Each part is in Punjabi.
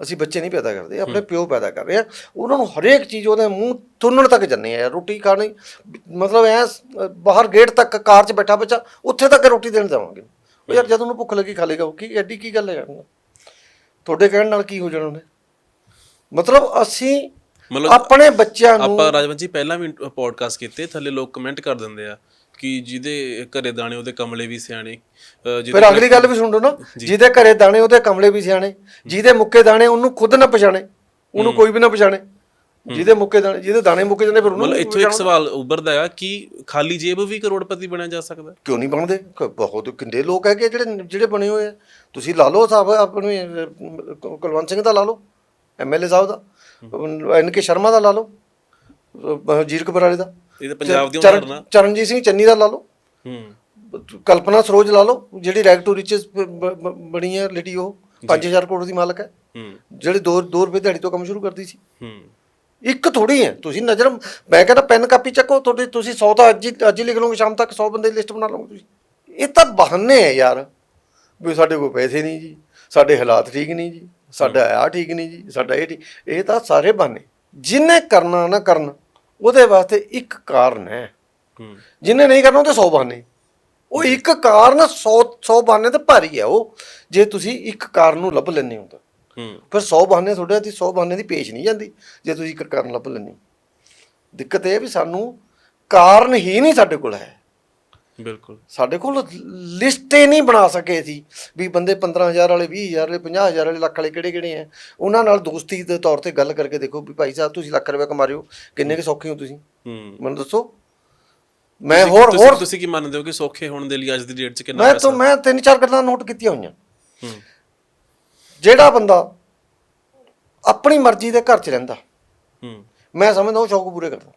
ਅਸੀਂ ਬੱਚੇ ਨਹੀਂ ਪੈਦਾ ਕਰਦੇ ਆਪਣੇ ਪਿਓ ਪੈਦਾ ਕਰ ਰਹੇ ਆ। ਉਹਨਾਂ ਨੂੰ ਹਰੇਕ ਚੀਜ਼ ਉਹਦੇ ਮੂੰਹ ਤੁੰਨਣ ਤੱਕ ਜੰਨੇ ਆ ਰੋਟੀ ਖਾਣੀ ਮਤਲਬ ਐ ਬਾਹਰ ਗੇਟ ਤੱਕ ਕਾਰ 'ਚ ਬੈਠਾ ਬੱਚਾ ਉੱਥੇ ਤੱਕ ਰੋਟੀ ਦੇਣ ਜਾਵਾਂਗੇ। ਉਹ ਯਾਰ ਜਦ ਉਹਨੂੰ ਭੁੱਖ ਲੱਗੀ ਖਾ ਲੇਗਾ ਉਹ ਕੀ ਐਡੀ ਕੀ ਗੱਲ ਹੈ? ਯਾਰ ਤੁਹਾਡੇ ਕਹਿਣ ਨਾਲ ਕੀ ਹੋ ਜਾਣਾ ਉਹਨੇ? ਮਤਲਬ ਅਸੀਂ ਮਤਲਬ ਆਪਣੇ ਬੱਚਿਆਂ ਨੂੰ ਆਪਾਂ ਰਾਜਵੰਤ ਜੀ ਪਹਿਲਾਂ ਵੀ ਪੋਡਕਾਸਟ ਕੀਤੇ ਥੱਲੇ ਲੋਕ ਕਮੈਂਟ ਕਰ ਦਿੰਦੇ ਆ। ਕਿ ਜਿਹਦੇ ਘਰੇ ਦਾਣੇ ਉਹਦੇ ਕਮਲੇ ਵੀ ਸਿਆਣੇ ਅਹ ਜਿਹਦੇ ਫਿਰ ਅਗਲੀ ਗੱਲ ਵੀ ਸੁਣ ਲਓ ਨਾ ਜਿਹਦੇ ਘਰੇ ਦਾਣੇ ਉਹਦੇ ਕਮਲੇ ਵੀ ਸਿਆਣੇ ਜਿਹਦੇ ਮੁੱਕੇ ਦਾਣੇ ਉਹਨੂੰ ਖੁਦ ਨਾ ਪਛਾਣੇ ਉਹਨੂੰ ਕੋਈ ਵੀ ਨਾ ਪਛਾਣੇ ਜਿਹਦੇ ਮੁੱਕੇ ਦਾਣੇ ਜਿਹਦੇ ਦਾਣੇ ਮੁੱਕੇ ਜਾਂਦੇ ਫਿਰ ਉਹਨੂੰ ਮਤਲਬ ਇੱਥੋਂ ਇੱਕ ਸਵਾਲ ਉੱਭਰਦਾ ਆ ਕਿ ਖਾਲੀ ਜੇਬ ਵੀ ਕਰੋੜਪਤੀ ਬਣਿਆ ਜਾ ਸਕਦਾ? ਕਿਉਂ ਨਹੀਂ ਬਣਦੇ? ਕ- ਬਹੁਤ ਕਿੰਨੇ ਲੋਕ ਹੈਗੇ ਜਿਹੜੇ ਜਿਹੜੇ ਬਣੇ ਹੋਏ ਆ। ਤੁਸੀਂ ਲਾ ਲਓ ਸਾਹਿਬ ਆਪਣੇ ਅਹ, ਕੁਲਵੰਤ ਸਿੰਘ ਦਾ ਲਾ ਲਓ ਐਮਐਲਏ ਸਾਹਿਬ ਦਾ ਐਨ ਕੇ ਸ਼ਰਮਾ ਦਾ ਲਾ ਲਓ ਅਹ, ਜੀਰਕ ਬਰਾੜੇ ਦਾ। ਇਹ ਤਾਂ ਪੰਜਾਬ ਦੀ ਚਰਨ- ਉਦਾਹਰਨ ਚਰਨਜੀਤ ਸਿੰਘ ਚੰਨੀ ਦਾ ਲਾ ਲਓ। ਹੂੰ। ਕਲਪਨਾ ਸਰੋਜ ਲਾ ਲਓ ਜਿਹੜੀ ਰੈਗ ਟੂ ਰਿਚਸ ਬਣੀ ਹੈ ਲਿਟੀ ਉਹ 5000 ਕਰੋੜ ਦੀ ਮਾਲਕ ਹੈ। ਹੂੰ। ਜਿਹੜੀ 2 2 ਰੁਪਏ ਦਿਹਾੜੀ ਤੋਂ ਕੰਮ ਸ਼ੁਰੂ ਕਰਦੀ ਸੀ। ਹੂੰ। ਇੱਕ ਥੋੜੀ ਹੈ। ਤੁਸੀਂ ਨਜ਼ਰ ਮੈਂ ਕਹਿੰਦਾ ਪੈਨ ਕਾਪੀ ਚੱਕੋ ਤੁਹਾਡੇ ਤੁਸੀਂ 100 ਤਾਂ ਅੱਜ ਹੀ ਅੱਜ ਹੀ ਲਿਖ ਲਓਗੇ ਸ਼ਾਮ ਤੱਕ 100 ਬੰਦੇ ਦੀ ਲਿਸਟ ਬਣਾ ਲਓਗੇ ਤੁਸੀਂ। ਇਹ ਤਾਂ ਬਹਾਨੇ ਹੈ ਯਾਰ ਵੀ ਸਾਡੇ ਕੋਲ ਪੈਸੇ ਨਹੀਂ ਜੀ ਸਾਡੇ ਹਾਲਾਤ ਠੀਕ ਨਹੀਂ ਜੀ ਸਾਡਾ ਆ ਠੀਕ ਨਹੀਂ ਜੀ ਸਾਡਾ ਇਹ ਠੀਕ ਇਹ ਤਾਂ ਸਾਰੇ ਬਹਾਨੇ। ਜਿਨੇ ਕਰਨਾ ਨਾ ਕਰਨ ਉਹਦੇ ਵਾਸਤੇ ਇੱਕ ਕਾਰਨ ਹੈ। ਜਿਨੇ ਨਹੀਂ ਕਰਨਾ ਉਹਦੇ 100 ਬਹਾਨੇ। ਉਹ ਇੱਕ ਕਾਰਨ 100 100 ਬਹਾਨੇ ਤੇ ਭਾਰੀ ਹੈ ਉਹ। ਜੇ ਤੁਸੀਂ ਇੱਕ ਕਾਰਨ ਨੂੰ ਲੱਭ ਲੈਂਦੇ ਹੋ ਤਾਂ। ਫਿਰ 100 ਬਹਾਨੇ ਤੁਹਾਡੇ ਤੇ 100 ਬਹਾਨੇ ਦੀ ਪੇਸ਼ ਨਹੀਂ ਜਾਂਦੀ। ਜੇ ਤੁਸੀਂ ਇੱਕ ਕਾਰਨ ਲੱਭ ਹੋ। ਦਿੱਕਤ ਇਹ ਵੀ ਸਾਨੂੰ ਕਾਰਨ ਹੀ ਨਹੀਂ ਸਾਡੇ ਕੋਲ ਹੈ। ਬਿਲਕੁਲ। ਸਾਡੇ ਕੋਲ ਲਿਸਟ ਹੀ ਨਹੀਂ ਬਣਾ ਸਕੇ ਸੀ ਵੀ ਬੰਦੇ 15000 ਵਾਲੇ 20000 ਵਾਲੇ 50000 ਵਾਲੇ ਲੱਖ ਵਾਲੇ ਕਿਹੜੇ ਕਿਹੜੇ ਆ। ਉਹਨਾਂ ਨਾਲ ਦੋਸਤੀ ਦੇ ਤੌਰ ਤੇ ਗੱਲ ਕਰਕੇ ਦੇਖੋ ਵੀ ਭਾਈ ਸਾਹਿਬ ਤੁਸੀਂ ਲੱਖ ਰੁਪਏ ਕਮਾ ਰਹੇ ਹੋ ਕਿੰਨੇ ਕੁ ਸੌਖੇ ਹੋ ਤੁਸੀਂ? ਮੈਨੂੰ ਦੱਸੋ। ਮੈਂ ਹੋਰ ਹੋਰ ਤੁਸੀਂ ਕੀ ਮੰਨਦੇ ਹੋ ਕਿ ਸੌਖੇ ਹੋਣ ਦੇ ਲਈ ਅੱਜ ਦੀ ਡੇਟ 'ਚ ਕਿੰਨਾ ਮੈਂ ਤਾਂ ਮੈਂ ਤਿੰਨ ਚਾਰ ਗੱਲਾਂ ਨੋਟ ਕੀਤੀਆਂ ਹੋਈਆਂ। ਜਿਹੜਾ ਬੰਦਾ ਆਪਣੀ ਮਰਜ਼ੀ ਦੇ ਘਰ 'ਚ ਰਹਿੰਦਾ ਮੈਂ ਸਮਝਦਾ ਉਹ ਸ਼ੌਕ ਪੂਰੇ ਕਰਦਾ।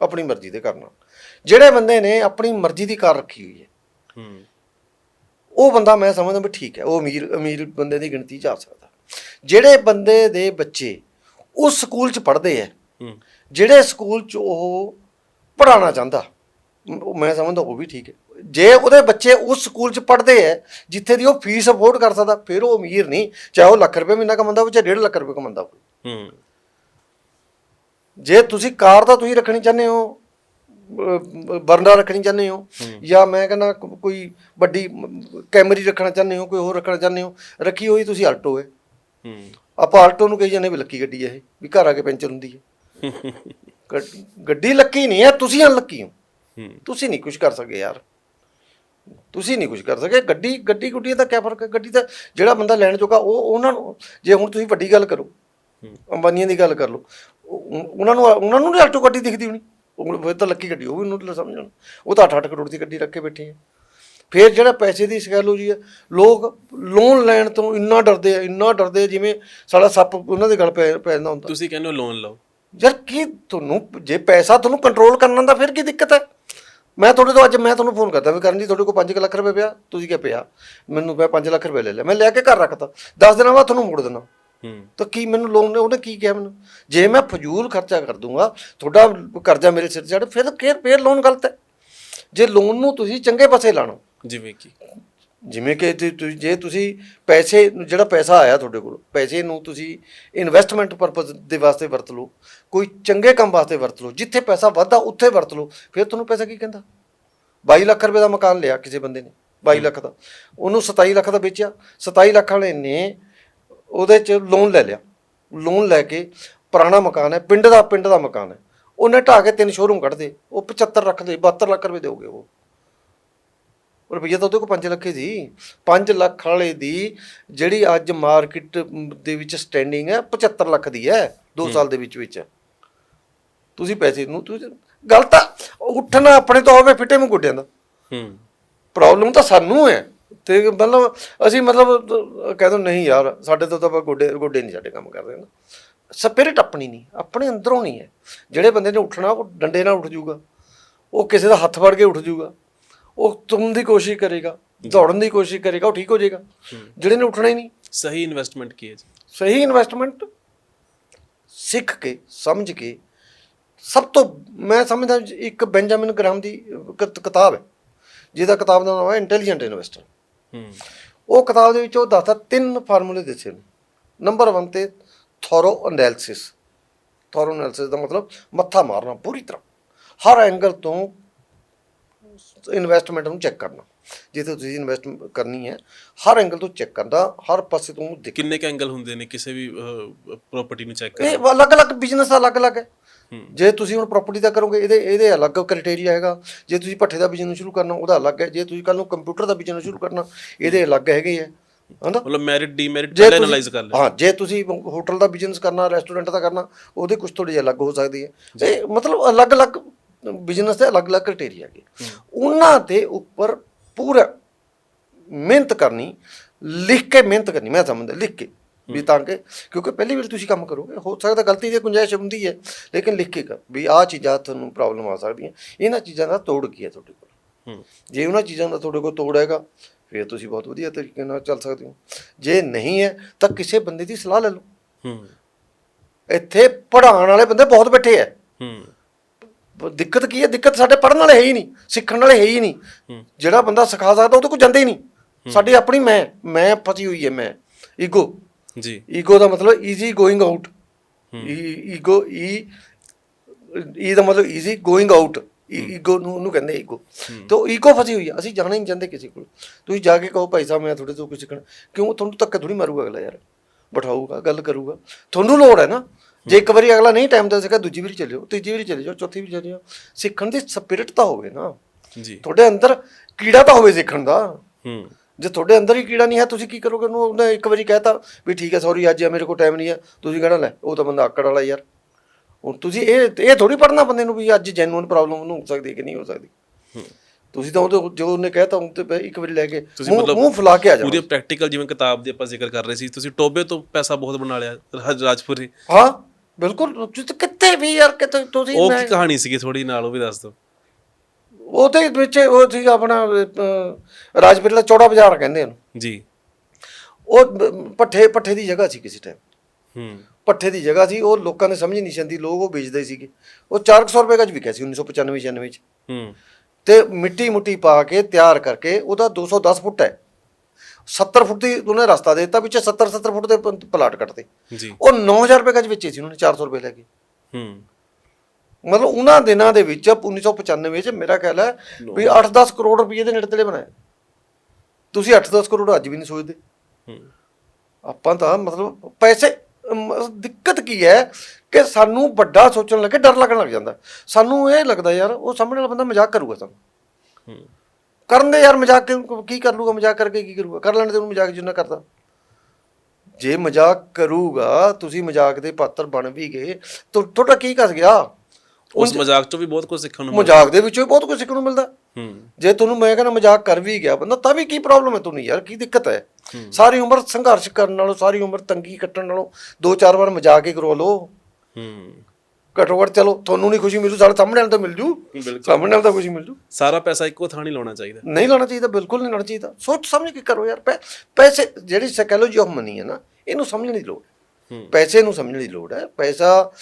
ਆਪਣੀ ਮਰਜ਼ੀ ਦੇ ਕਰਨਾ ਜਿਹੜੇ ਬੰਦੇ ਨੇ ਆਪਣੀ ਮਰਜ਼ੀ ਦੀ ਕਾਰ ਰੱਖੀ ਹੋਈ ਹੈ। ਹੂੰ। ਉਹ ਬੰਦਾ ਮੈਂ ਸਮਝਦਾ ਵੀ ਠੀਕ ਹੈ ਉਹ ਅਮੀਰ ਅਮੀਰ ਬੰਦੇ ਦੀ ਗਿਣਤੀ 'ਚ ਆ ਸਕਦਾ। ਜਿਹੜੇ ਬੰਦੇ ਦੇ ਬੱਚੇ ਉਸ ਸਕੂਲ 'ਚ ਪੜ੍ਹਦੇ ਹੈ ਜਿਹੜੇ ਸਕੂਲ 'ਚ ਉਹ ਪੜਾਉਣਾ ਚਾਹੁੰਦਾ ਮ- ਉਹ ਮੈਂ ਸਮਝਦਾ ਉਹ ਵੀ ਠੀਕ ਹੈ। ਜੇ ਉਹਦੇ ਬੱਚੇ ਉਸ ਸਕੂਲ 'ਚ ਪੜ੍ਹਦੇ ਹੈ ਜਿੱਥੇ ਦੀ ਉਹ ਫੀਸ ਅਫੋਰਡ ਕਰ ਸਕਦਾ ਫਿਰ ਉਹ ਅਮੀਰ ਨਹੀਂ ਚਾਹੇ ਉਹ ਲੱਖ ਰੁਪਏ ਮਹੀਨਾ ਕਮਾਉਂਦਾ ਹੋਵੇ ਚਾਹੇ 1.5 ਲੱਖ ਰੁਪਏ ਕਮਾਉਂਦਾ ਹੋਵੇ। ਹੂੰ। ਜੇ ਤੁਸੀਂ ਕਾਰ ਤਾਂ ਤੁਸੀਂ ਰੱਖਣੀ ਚਾਹੁੰਦੇ ਹੋ ਬਰਨਾ ਰੱਖਣੀ ਚਾਹੁੰਦੇ ਹੋ? ਜਾਂ ਮੈਂ ਕਹਿੰਦਾ ਕੋਈ ਵੱਡੀ ਕੈਮਰੀ ਰੱਖਣਾ ਚਾਹੁੰਦੇ ਹੋ ਕੋਈ ਹੋਰ ਰੱਖਣਾ ਚਾਹੁੰਦੇ ਹੋ? ਰੱਖੀ ਹੋਈ ਤੁਸੀਂ ਆਲਟੋ ਹੈ। ਹੂੰ। ਆਪਾਂ ਆਲਟੋ ਨੂੰ ਕਹੀ ਜਾਂਦੇ ਵੀ ਲੱਕੀ ਗੱਡੀ ਹੈ ਇਹ ਵੀ ਘਰ ਆ ਕੇ ਪੈਂਚਰ ਹੁੰਦੀ ਹੈ। ਗੱਡ- ਲੱਕੀ ਨਹੀਂ ਹੈ ਤੁਸੀਂ ਅਨਲੱਕੀ ਹੋ। ਹੂੰ। ਤੁਸੀਂ ਨਹੀਂ ਕੁਝ ਕਰ ਸਕੇ ਯਾਰ। ਤੁਸੀਂ ਨਹੀਂ ਕੁਝ ਕਰ ਸਕੇ। ਗੱਡੀ ਗੱਡੀ ਗੁੱਡੀ ਦਾ ਕੀ ਫ਼ਰਕ ਹੈ? ਗੱਡੀ ਦਾ ਜਿਹੜਾ ਬੰਦਾ ਲੈਣ ਜੋਗਾ ਉਹ ਉਹਨਾਂ ਨੂੰ ਜੇ ਹੁਣ ਤੁਸੀਂ ਵੱਡੀ ਗੱਲ ਕਰੋ ਅੰਬਾਨੀਆਂ ਦੀ ਗੱਲ ਕਰ ਲਓ ਉਹ- ਉਹਨਾਂ ਨੂੰ ਉਹਨਾਂ ਨੂੰ ਨੀ ਆਲਟੋ ਗੱਡੀ ਦਿਖਦੀ ਹੋਣੀ। ਉਹ ਫਿਰ ਤਾਂ ਲੱਕੀ ਗੱਡੀ ਉਹ ਵੀ ਉਹਨੂੰ ਸਮਝਣ। ਉਹ ਤਾਂ 8-8 ਕਰੋੜ ਦੀ ਗੱਡੀ ਰੱਖ ਕੇ ਬੈਠੇ ਆ ਫਿਰ ਜਿਹੜਾ ਪੈਸੇ ਦੀ ਸਕੈਲੋਜੀ ਹੈ ਲੋਕ ਲੋਨ ਲੈਣ ਤੋਂ ਇੰਨਾ ਡਰਦੇ ਆ ਇੰਨਾ ਡਰਦੇ ਆ ਜਿਵੇਂ ਸਾਲਾ ਸੱਪ ਉਹਨਾਂ ਦੇ ਗਲ ਪੈ ਪੈ ਜਾਂਦਾ ਹੁੰਦਾ। ਤੁਸੀਂ ਕਹਿੰਦੇ ਹੋ ਲੋਨ ਲਓ। ਯਾਰ ਕੀ ਤੁਹਾਨੂੰ ਜੇ ਪੈਸਾ ਤੁਹਾਨੂੰ ਕੰਟਰੋਲ ਕਰਨਾ ਦਾ ਫਿਰ ਕੀ ਦਿੱਕਤ ਹੈ? ਮੈਂ ਤੁਹਾਡੇ ਤੋਂ ਅੱਜ ਮੈਂ ਤੁਹਾਨੂੰ ਫੋਨ ਕਰਦਾ ਵੀ ਕਰਨ ਜੀ ਤੁਹਾਡੇ ਕੋਲ 5 ਲੱਖ ਰੁਪਏ ਪਿਆ ਤੁਸੀਂ ਕਿਹਾ ਪਿਆ। ਮੈਨੂੰ ਮੈਂ 5 ਲੱਖ ਰੁਪਏ ਲੈ ਲਿਆ ਮੈਂ ਲੈ ਕੇ ਘਰ ਰੱਖਤਾ। 10 ਦਿਨਾਂ ਬਾਅਦ ਤੁਹਾਨੂੰ ਮੋੜ ਦੇਣਾ ਹੂੰ ਤਾਂ ਕੀ ਮੈਨੂੰ ਲੋਨ ਨੇ ਉਹਨੇ ਕੀ ਕਿਹਾ ਮੈਨੂੰ? ਜੇ ਮੈਂ ਫਜ਼ੂਲ ਖਰਚਾ ਕਰ ਦੂੰਗਾ ਤੁਹਾਡਾ ਕਰਜ਼ਾ ਮੇਰੇ ਸਿਰ ਚੜ ਫਿਰ ਫਿਰ ਫਿਰ ਲੋਨ ਗਲਤ ਹੈ। ਜੇ ਲੋਨ ਨੂੰ ਤੁਸੀਂ ਚੰਗੇ ਪਾਸੇ ਲਾਣਾ। ਜਿਵੇਂ ਕਿ? ਜਿਵੇਂ ਕਿ ਤੁ- ਤੁ- ਜੇ ਤੁਸੀਂ ਪੈਸੇ ਜਿਹੜਾ ਪੈਸਾ ਆਇਆ ਤੁਹਾਡੇ ਕੋਲ ਪੈਸੇ ਨੂੰ ਤੁਸੀਂ ਇਨਵੈਸਟਮੈਂਟ ਪਰਪਸ ਦੇ ਵਾਸਤੇ ਵਰਤ ਲਓ ਕੋਈ ਚੰਗੇ ਕੰਮ ਵਾਸਤੇ ਵਰਤ ਲਓ ਜਿੱਥੇ ਪੈਸਾ ਵੱਧਦਾ ਉੱਥੇ ਵਰਤ ਲਓ ਫਿਰ ਤੁਹਾਨੂੰ ਪੈਸਾ ਕੀ ਕਹਿੰਦਾ? 22 ਲੱਖ ਰੁਪਏ ਦਾ ਮਕਾਨ ਲਿਆ ਕਿਸੇ ਬੰਦੇ ਨੇ 22 ਲੱਖ ਦਾ। ਉਹਨੂੰ 27 ਲੱਖ ਦਾ ਵੇਚਿਆ 27 ਲੱਖ ਵਾਲੇ ਨੇ ਉਹਦੇ 'ਚ ਲੋਨ ਲੈ ਲਿਆ। ਲੋਨ ਲੈ ਕੇ ਪੁਰਾਣਾ ਮਕਾਨ ਹੈ ਪਿੰਡ ਦਾ ਪਿੰਡ ਦਾ ਮਕਾਨ ਹੈ। ਉਹਨੇ ਢਾਹ ਕੇ ਤਿੰਨ ਸ਼ੋਰੂਮ ਕੱਢ ਦੇ ਉਹ 75 ਰੱਖ ਦੇ 72 ਲੱਖ ਰੁਪਏ ਦੇਓਗੇ ਉਹ। ਰੁਪਈਆ ਤਾਂ ਉਹਦੇ ਕੋਲ 5 ਲੱਖ ਸੀ। 5 ਲੱਖ ਵਾਲੇ ਦੀ ਜਿਹੜੀ ਅੱਜ ਮਾਰਕੀਟ ਦੇ ਵਿੱਚ ਸਟੈਂਡਿੰਗ ਹੈ 75 ਲੱਖ ਦੀ ਹੈ 2 ਸਾਲ ਦੇ ਵਿੱਚ ਵਿੱਚ। ਤੁਸੀਂ ਪੈਸੇ ਨੂੰ ਤੁਸੀਂ ਗੱਲ ਤਾਂ ਉੱਠਣਾ ਆਪਣੇ ਤੋਂ ਹੋਵੇ ਫਿੱਟੇ ਮੂੰਹ ਗੁੱਡਿਆਂ ਦਾ। ਹੂੰ। ਪ੍ਰੋਬਲਮ ਤਾਂ ਸਾਨੂੰ ਹੈ। ਤੇ ਮਤਲਬ ਅਸੀਂ ਮਤਲਬ ਕਹਿ ਦੋ ਨਹੀਂ ਯਾਰ ਸਾਡੇ ਤੋਂ ਤਾਂ ਆਪਾਂ ਗੋਡੇ ਗੋਡੇ ਨਹੀਂ ਸਾਡੇ ਕੰਮ ਕਰਦੇ ਨਾ ਸਪਿਰਿਟ ਆਪਣੀ ਨਹੀਂ ਆਪਣੇ ਅੰਦਰੋਂ ਨਹੀਂ ਹੈ। ਜਿਹੜੇ ਬੰਦੇ ਨੇ ਉੱਠਣਾ ਉਹ ਡੰਡੇ ਨਾਲ ਉੱਠ ਜਾਊਗਾ। ਉਹ ਕਿਸੇ ਦਾ ਹੱਥ ਫੜ ਕੇ ਉੱਠ ਜਾਊਗਾ। ਉਹ ਤੁਮ ਦੀ ਕੋਸ਼ਿਸ਼ ਕਰੇਗਾ ਦੌੜਨ ਦੀ ਕੋਸ਼ਿਸ਼ ਕਰੇਗਾ ਉਹ ਠੀਕ ਹੋ ਜਾਏਗਾ। ਜਿਹੜੇ ਨੇ ਉੱਠਣਾ ਹੀ ਨਹੀਂ। ਸਹੀ ਇਨਵੈਸਟਮੈਂਟ ਕੀ ਹੈ ਜੀ? ਸਹੀ ਇਨਵੈਸਟਮੈਂਟ ਸਿੱਖ ਕੇ ਸਮਝ ਕੇ ਸਭ ਤੋਂ ਮੈਂ ਸਮਝਦਾ ਇੱਕ ਬੈਂਜਾਮਿਨ ਗ੍ਰਾਮ ਦੀ ਕਿਤਾਬ ਹੈ। ਜਿਹਦਾ ਕਿਤਾਬ ਦਾ ਨਾਮ ਹੈ ਇੰਟੈਲੀਜੈਂਟ ਇਨਵੈਸਟਰ ਉਹ ਕਿਤਾਬ ਦੇ ਵਿੱਚ ਉਹ ਦੱਸਦਾ ਤਿੰਨ ਫਾਰਮੂਲੇ ਦੱਸੇ ਨੇ। ਨੰਬਰ 1 ਤੇ ਥੋਰੋ ਐਨਾਲਿਸਿਸ ਥੋਰੋ ਐਨਾਲਿਸਿਸ ਦਾ ਮਤਲਬ ਮੱਥਾ ਮਾਰਨਾ ਪੂਰੀ ਤਰ੍ਹਾਂ। ਹਰ ਐਂਗਲ ਤੋਂ ਇਨਵੈਸਟਮੈਂਟ ਨੂੰ ਚੈੱਕ ਕਰਨਾ। ਜਿੱਥੇ ਤੁਸੀਂ ਇਨਵੈਸਟ ਕਰਨੀ ਹੈ ਹਰ ਐਂਗਲ ਤੋਂ ਚੈੱਕ ਕਰਨਾ। ਹਰ ਪਾਸੇ ਤੋਂ ਕਿੰਨੇ ਕ ਐਂਗਲ ਹੁੰਦੇ ਨੇ? ਕਿਸੇ ਵੀ ਪ੍ਰਾਪਰਟੀ ਨੂੰ ਚੈੱਕ ਇਹ ਕਰਨ। ਅਲੱਗ-ਅਲੱਗ ਬਿਜ਼ਨਸ ਅਲੱਗ-ਅਲੱਗ ਹੂੰ। ਜੇ ਤੁਸੀਂ ਹੁਣ ਪ੍ਰਾਪਰਟੀ ਦਾ ਕਰੋਗੇ ਇਹਦੇ ਇਹਦੇ ਅਲੱਗ ਕ੍ਰਾਈਟੇਰੀਆ ਹੈਗਾ। ਜੇ ਤੁਸੀਂ ਭੱਠੇ ਦਾ ਬਿਜ਼ਨਸ ਸ਼ੁਰੂ ਕਰਨਾ ਉਹਦਾ ਅਲੱਗ ਹੈ। ਜੇ ਤੁਸੀਂ ਕੱਲ ਨੂੰ ਕੰਪਿਊਟਰ ਦਾ ਬਿਜ਼ਨਸ ਸ਼ੁਰੂ ਕਰਨਾ ਇਹਦੇ ਅਲੱਗ ਹੈਗੇ ਹੈ। ਹਨਾ? ਮਤਲਬ ਮੈਰਿਟ ਡੀਮੈਰਿਟ ਪਹਿਲੇ ਐਨਾਲਾਈਜ਼ ਕਰ ਲੈ ਹਾਂ ਜੇ ਤੁਸੀਂ ਹੋਟਲ ਦਾ ਬਿਜ਼ਨਸ ਕਰਨਾ ਰੈਸਟੋਰੈਂਟ ਦਾ ਕਰਨਾ ਉਹਦੇ ਕੁਝ ਥੋੜੀ ਜਿਹੀ ਅਲੱਗ ਹੋ ਸਕਦੀ ਹੈ। ਇਹ ਮਤਲਬ ਅਲੱਗ-ਅਲੱਗ ਬਿਜ਼ਨਸ ਦੇ ਅਲੱਗ-ਅਲੱਗ ਕ੍ਰਾਈਟੇਰੀਆ ਹੈਗੇ। ਉਹਨਾਂ ਦੇ ਉੱਪਰ ਪੂਰਾ ਮਿਹਨਤ ਕਰਨੀ ਲਿਖ ਕੇ ਮਿਹਨਤ ਕਰਨੀ ਮੈਂ ਸਮਝਦਾ ਲਿਖ ਕੇ। ਵੀ ਤਾਂ ਕਿ ਕਿਉਂਕਿ ਪਹਿਲੀ ਵਾਰ ਤੁਸੀਂ ਕੰਮ ਕਰੋਗੇ ਹੋ ਸਕਦਾ ਗਲਤੀ ਦੀ ਗੁੰਜਾਇਸ਼ ਹੁੰਦੀ ਹੈ ਲੇਕਿਨ ਲਿਖ ਕੇ ਕਰ ਵੀ ਆਹ ਚੀਜ਼ਾਂ ਤੁਹਾਨੂੰ ਪ੍ਰੋਬਲਮ ਆ ਸਕਦੀਆਂ। ਇਹਨਾਂ ਚੀਜ਼ਾਂ ਦਾ ਤੋੜ ਕੀ ਹੈ ਤੁਹਾਡੇ ਕੋਲ? ਜੇ ਉਹਨਾਂ ਚੀਜ਼ਾਂ ਦਾ ਤੁਹਾਡੇ ਕੋਲ ਤੋੜ ਹੈਗਾ ਫਿਰ ਤੁਸੀਂ ਬਹੁਤ ਵਧੀਆ ਤਰੀਕੇ ਨਾਲ ਚੱਲ ਸਕਦੇ ਹੋ। ਜੇ ਨਹੀਂ ਹੈ ਤਾਂ ਕਿਸੇ ਬੰਦੇ ਦੀ ਸਲਾਹ ਲੈ ਲਓ। ਹੂੰ। ਇੱਥੇ ਪੜਾਉਣ ਵਾਲੇ ਬੰਦੇ ਬਹੁਤ ਬੈਠੇ ਐ ਹੂੰ। ਦਿੱਕਤ ਕੀ ਹੈ? ਦਿੱਕਤ ਸਾਡੇ ਪੜਨ ਵਾਲੇ ਹੈ ਹੀ ਨਹੀਂ ਸਿੱਖਣ ਵਾਲੇ ਹੈ ਹੀ ਨਹੀਂ। ਜਿਹੜਾ ਬੰਦਾ ਸਿਖਾ ਸਕਦਾ ਉਹ ਤਾਂ ਕੋਈ ਜਾਂਦੇ ਹੀ ਨਹੀਂ। ਸਾਡੀ ਆਪਣੀ ਮੈਂ ਮੈਂ ਫਸੀ ਹੋਈ ਹੈ ਮੈਂ। ਈਗੋ। ਜੀ। ਈਗੋ ਦਾ ਮਤਲਬ easy going out ego E E ਦਾ ਮਤਲਬ ਈਜ਼ੀ ਗੋਇੰਗ ਆਊਟ ਈਗੋ ਨੂੰ ਉਹਨੂੰ ਕਹਿੰਦੇ ਈਗੋ ਤੇ ਈਗੋ ਫਸੀ ਹੋਈ ਆ। ਅਸੀਂ ਜਾਣਾ ਹੀ ਨਹੀਂ ਚਾਹੁੰਦੇ ਕਿਸੇ ਕੋਲ। ਤੁਸੀਂ ਜਾ ਕੇ ਕਹੋ ਭਾਈ ਸਾਹਿਬ ਮੈਂ ਤੁਹਾਡੇ ਤੋਂ ਕੁਝ ਸਿੱਖਣਾ। ਕਿਉਂ? ਤੁਹਾਨੂੰ ਧੱਕੇ ਥੋੜੀ ਮਾਰੂਗਾ ਅਗਲਾ ਯਾਰ। ਬਿਠਾਊਗਾ ਗੱਲ ਕਰੂਗਾ। ਤੁਹਾਨੂੰ ਲੋੜ ਹੈ ਨਾ? ਜੇ ਇੱਕ ਵਾਰੀ ਅਗਲਾ ਨਹੀਂ ਟਾਈਮ ਦੇ ਸਕਾ ਦੂਜੀ ਵਾਰੀ ਚੱਲਿਓ ਤੀਜੀ ਵਾਰੀ ਚਲੇ ਜਾਓ ਚੌਥੀ ਵਾਰੀ ਚਲੇ ਜਾਓ ਸਿੱਖਣ ਦੀ ਸਪਿਰਿਟ ਤਾਂ ਹੋਵੇ ਨਾ। ਜੀ। ਤੁਹਾਡੇ ਅੰਦਰ ਕੀੜਾ ਤਾਂ ਹੋਵੇ ਸਿੱਖਣ ਦਾ। ਹੂੰ। ਜੇ ਤੁਹਾਡੇ ਅੰਦਰ ਹੀ ਕੀੜਾ ਨਹੀਂ ਹੈ ਤੁਸੀਂ ਕੀ ਕਰੋਗੇ? ਉਹਨੂੰ ਉਹਨੇ ਇੱਕ ਵਾਰੀ ਕਹਿਤਾ ਵੀ ਠੀਕ ਹੈ ਸੌਰੀ ਅੱਜ ਮੇਰੇ ਕੋਲ ਟਾਈਮ ਨਹੀਂ ਹੈ। ਤੁਸੀਂ ਕਹਿਣਾ ਲੈ ਉਹ ਤਾਂ ਬੰਦਾ ਆਕੜ ਵਾਲਾ ਯਾਰ। ਹੁਣ ਤੁਸੀਂ ਇਹ ਇਹ ਥੋੜੀ ਪੜਨਾ ਬੰਦੇ ਨੂੰ ਵੀ ਅੱਜ ਜੈਨੂਇਨ ਪ੍ਰੋਬਲਮ ਉਹਨੂੰ ਹੋ ਸਕਦੀ ਹੈ ਕਿ ਨਹੀਂ ਹੋ ਸਕਦੀ। ਤੁਸੀਂ ਤਾਂ ਉਹਦੇ ਜੋ ਉਹਨੇ ਕਹਿਤਾ ਉਹ ਤੇ ਇੱਕ ਵਾਰੀ ਲੈ ਕੇ ਮੂੰਹ ਫੁਲਾ ਕੇ ਆ ਜਾਓ ਪੂਰੀ ਪ੍ਰੈਕਟੀਕਲ ਜਿਵੇਂ ਕਿਤਾਬ ਦੀ ਆਪਾਂ ਜ਼ਿਕਰ ਕਰ ਰਹੇ ਸੀ ਤੁਸੀਂ ਟੋਬੇ ਤੋਂ ਪੈਸਾ ਬਹੁਤ ਬਣਾ ਲਿਆ ਰਾਜ- ਰਾਜਪੁਰੀ। ਹਾਂ ਬਿਲਕੁਲ। ਤੁਸੀਂ ਕਿੱਥੇ ਵੀ ਯਾਰ ਕਿਤੇ ਤੁਸੀਂ ਉਹ ਕੀ ਕਹਾਣੀ ਸੀਗੀ ਥੋੜੀ ਨਾਲ ਉਹ ਵੀ ਦੱਸ ਦਿਓ। ਉਹਦੇ ਵਿੱਚ ਉਹ ਸੀ ਆਪਣਾ ਦਾ ਚੌੜਾ ਬਾਜ਼ਾਰ ਕਹਿੰਦੇ ਉਹਨੂੰ। ਜੀ। ਉਹ ਪੱਠੇ ਪੱਠੇ ਦੀ ਜਗ੍ਹਾ ਸੀ ਕਿਸੇ ਟਾਈਮ ਹੂੰ। ਪੱਠੇ ਦੀ ਜਗ੍ਹਾ ਸੀ ਉਹ ਲੋਕਾਂ ਨੇ ਸਮਝ ਨਹੀਂ ਸੰਦੀ ਲੋਕ ਉਹ ਵੇਚਦੇ ਸੀਗੇ। ਉਹ 400 ਰੁਪਏ ਗੱਜ ਵਿਕਿਆ ਸੀ 1995 96 ਚ। ਹੂੰ। ਤੇ ਮਿੱਟੀ ਮੁੱਟੀ ਪਾ ਕੇ ਤਿਆਰ ਕਰਕੇ ਉਹਦਾ 210 ਫੁੱਟ ਹੈ। 70 ਫੁੱਟ ਦੀ ਉਹਨੇ ਰਸਤਾ ਦੇ ਦਿੱਤਾ ਵਿੱਚ 70 70 ਫੁੱਟ ਦੇ ਪਲਾਟ ਕੱਟਦੇ। ਜੀ। ਉਹ 9000 ਰੁਪਏ ਗੱਜ ਵੇਚੇ ਸੀ ਉਹਨੇ 400 ਰੁਪਏ ਲੈ ਕੇ। ਹੂੰ। ਮਤਲਬ ਉਹਨਾਂ ਦਿਨਾਂ ਦੇ ਵਿੱਚ 1995 ਚ ਮੇਰਾ ਖਿਆਲ ਹੈ ਵੀ 8-10 ਕਰੋੜ ਰੁਪਏ ਦੇ ਨੇੜੇ ਤੇੜੇ ਬਣਾਏ। ਤੁਸੀਂ 8-10 ਕਰੋੜ ਅੱਜ ਵੀ ਨਹੀਂ ਸੋਚਦੇ। ਆਪਾਂ ਤਾਂ ਮਤਲਬ ਪੈਸੇ ਦਿੱਕਤ ਕੀ ਹੈ ਕਿ ਸਾਨੂੰ ਵੱਡਾ ਸੋਚਣ ਲੱਗੇ ਡਰ ਲੱਗਣ ਲੱਗ ਜਾਂਦਾ। ਸਾਨੂੰ ਇਹ ਲੱਗਦਾ ਯਾਰ ਉਹ ਸਾਹਮਣੇ ਵਾਲਾ ਬੰਦਾ ਮਜ਼ਾਕ ਕਰੂਗਾ ਸਾਨੂੰ। ਕਰਨ ਦੇ ਯਾਰ ਮਜ਼ਾਕ ਕੀ ਕਰ ਲੂਗਾ ਮਜ਼ਾਕ ਕਰਕੇ ਕੀ ਕਰੂਗਾ? ਕਰ ਲੈਣ ਦੇ ਉਹਨੂੰ ਮਜ਼ਾਕ ਜਿੰਨਾ ਕਰਦਾ। ਜੇ ਮਜ਼ਾਕ ਕਰੂਗਾ ਤੁਸੀਂ ਮਜ਼ਾਕ ਦੇ ਪਾਤਰ ਬਣ ਵੀ ਗਏ ਤਾਂ ਤੁਹਾਡਾ ਕੀ ਕੱਸ ਗਿਆ? ਉਸ ਮਜ਼ਾਕ ਚੋਂ ਵੀ ਬਹੁਤ ਕੁਝ ਸਿੱਖਣ ਨੂੰ ਮਜ਼ਾਕ ਦੇ ਵਿੱਚੋਂ ਹੀ ਬਹੁਤ ਕੁਝ ਸਿੱਖਣ ਨੂੰ ਮਿਲਦਾ। ਹੂੰ। ਜੇ ਤੁਹਾਨੂੰ ਮੈਂ ਕਹਿੰਦਾ ਮਜ਼ਾਕ ਕਰ ਵੀ ਗਿਆ ਬੰਦਾ ਤਾਂ ਵੀ ਕੀ ਪ੍ਰੋਬਲਮ ਹੈ ਤੁਹਾਨੂੰ ਯਾਰ? ਕੀ ਦਿੱਕਤ ਹੈ? ਸਾਰੀ ਉਮਰ ਸੰਘਰਸ਼ ਕਰਨ ਨਾਲੋਂ ਸਾਰੀ ਉਮਰ ਤੰਗੀ ਕੱਟਣ ਨਾਲੋਂ ਦੋ ਚਾਰ ਵਾਰ ਮਜ਼ਾਕ ਹੀ ਕਰਵਾ ਲਓ। ਹੂੰ। ਘੱਟੋ ਘੱਟ ਚਲੋ ਤੁਹਾਨੂੰ ਨਹੀਂ ਖੁਸ਼ੀ ਮਿਲੂ ਸਾਡੇ ਸਾਹਮਣੇ ਵਾਲੇ ਤਾਂ ਮਿਲ ਜੂ। ਸਾਹਮਣੇ ਵਾਲੇ ਤਾਂ ਖੁਸ਼ੀ ਮਿਲ ਜੂ। ਸਾਰਾ ਪੈਸਾ ਇੱਕੋ ਥਾਂ ਨਹੀਂ ਲਾਉਣਾ ਚਾਹੀਦਾ। ਨਹੀਂ ਲਾਉਣਾ ਚਾਹੀਦਾ ਬਿਲਕੁਲ ਨਹੀਂ ਲਾਉਣਾ ਚਾਹੀਦਾ। ਸੋਚ ਸਮਝ ਕੇ ਕਰੋ ਯਾਰ ਪੈਸੇ ਜਿਹੜੀ ਸਾਈਕੋਲੋਜੀ ਆਫ ਮਨੀ ਹੈ ਨਾ ਇਹਨੂੰ ਸਮਝਣ ਦੀ ਲੋੜ ਹੂੰ। ਪੈਸੇ ਨੂੰ ਸਮਝਣ ਦੀ ਲੋੜ ਹੈ। ਪੈਸਾ